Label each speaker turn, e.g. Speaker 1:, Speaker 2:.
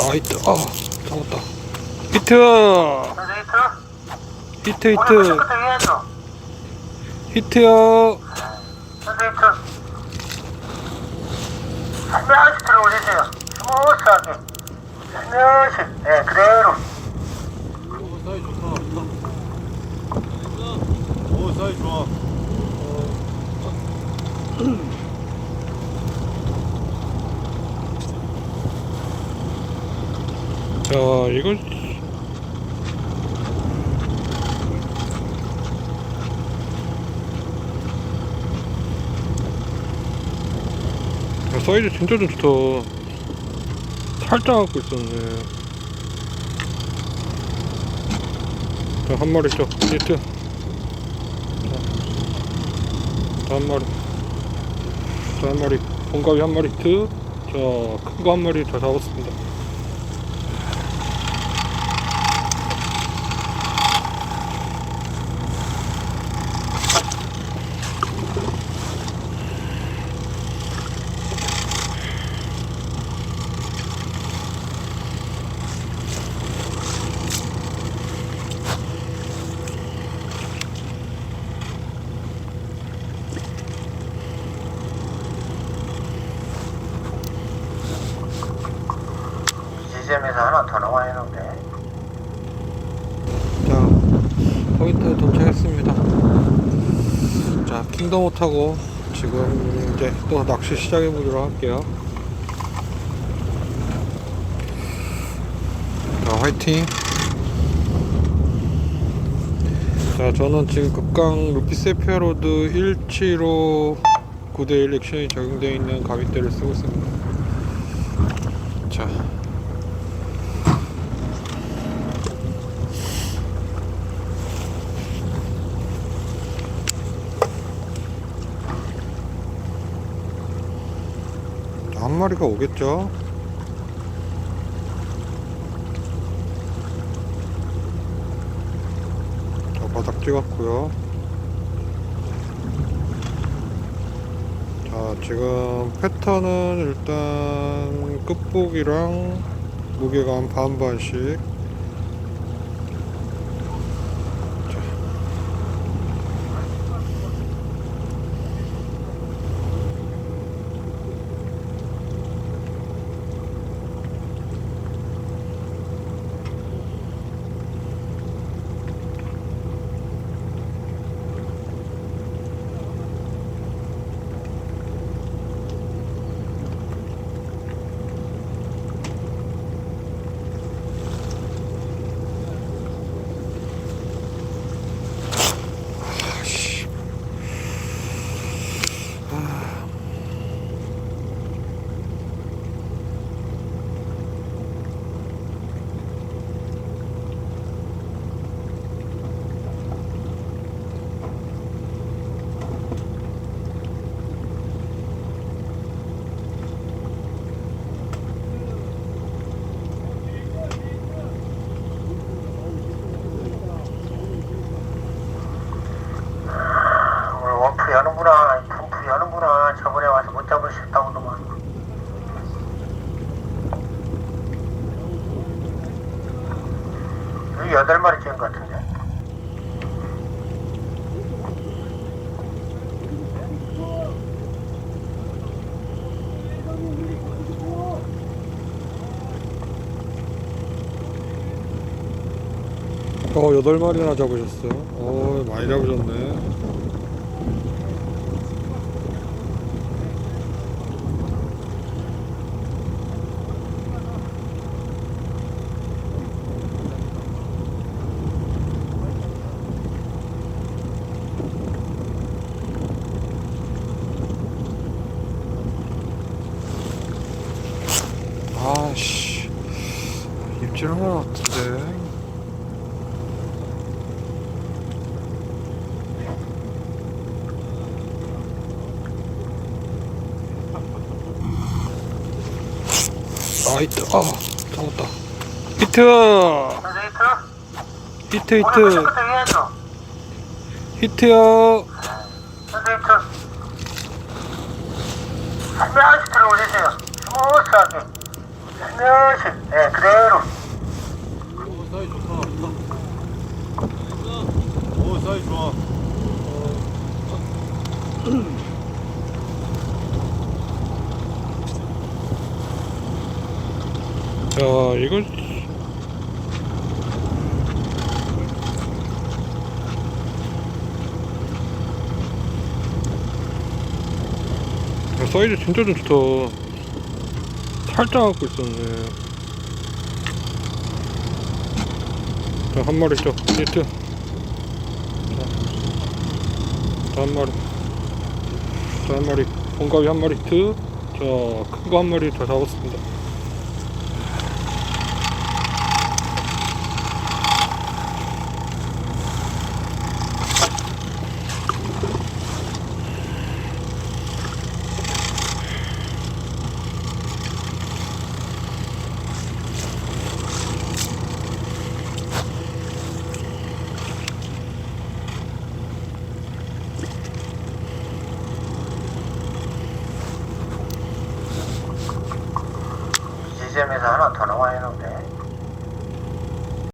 Speaker 1: 아 히트 아 잡았다. 히트. 히트
Speaker 2: 오늘
Speaker 1: 히트
Speaker 2: 부터 해야죠?
Speaker 1: 히트요
Speaker 2: 선생님 살며시 들어 올리세요. 스무스하게. 살며시 네 그대로.
Speaker 3: 오 사이 좋다. 오 사이 좋아.
Speaker 1: 자 이거 야, 사이즈 진짜 좀 좋다. 살짝 갖고 있었네. 자 한 마리 더 히트. 자한 마리. 자한 마리. 공가위 한 마리 히트. 자큰 거 한 마리 더 잡았습니다
Speaker 2: 이 지점에서 하나 더 나와야 하는데
Speaker 1: 자, 포인트 도착했습니다. 자, 킹덤 타고 지금 이제 또 낚시 시작해 보도록 할게요. 자, 화이팅. 자, 저는 지금 극강 루피세피아로드 175 9대1 액션이 적용되어 있는 가위대를 쓰고 있습니다. 자, 한 마리가 오겠죠? 자, 바닥 찍었고요. 자, 지금 패턴은 일단 끝복이랑 무게감 반반씩. 자. 아씨.
Speaker 2: 오늘 원프 여는구나 펌프 여는구나 저번에 와서 못 잡을 수 있다고도만 여기 여덟 마리 찍은 것 같은데
Speaker 1: 어, 여덟 마리나 잡으셨어요? 어, 많이 잡으셨네. 아씨, 입질 하나 같은데. 아 히트 아 잡았다. 히트! 히트 히트. 히트요.
Speaker 2: 선생님 살며시 들어 올리세요. 스무스하게. 슬며시 예 그대로
Speaker 3: 오 사이 좋다 오 사이 좋아
Speaker 1: 야, 사이즈 진짜 좀 좋다. 살짝 갖고 있었네. 자, 한 마리 죠 히트. 자, 자, 한 마리. 자, 한 마리. 공갑이 한 마리 히트. 자, 큰 거 한 마리 더 잡았습니다.
Speaker 2: 이 지점에서 하나 더 나와야 하는데